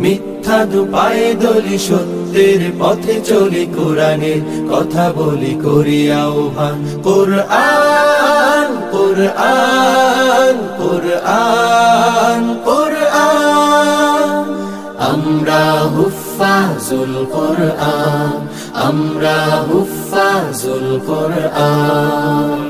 মিথ্যা দুপায়ে দলি সত্যের পথে চলি কোরআনের কথা বলি করি আহ্বান। কোরআন কোরআন কোরআন কোরআন। আমরা হুফাজুল কোরআন, আমরা হুফাজুল কোরআন।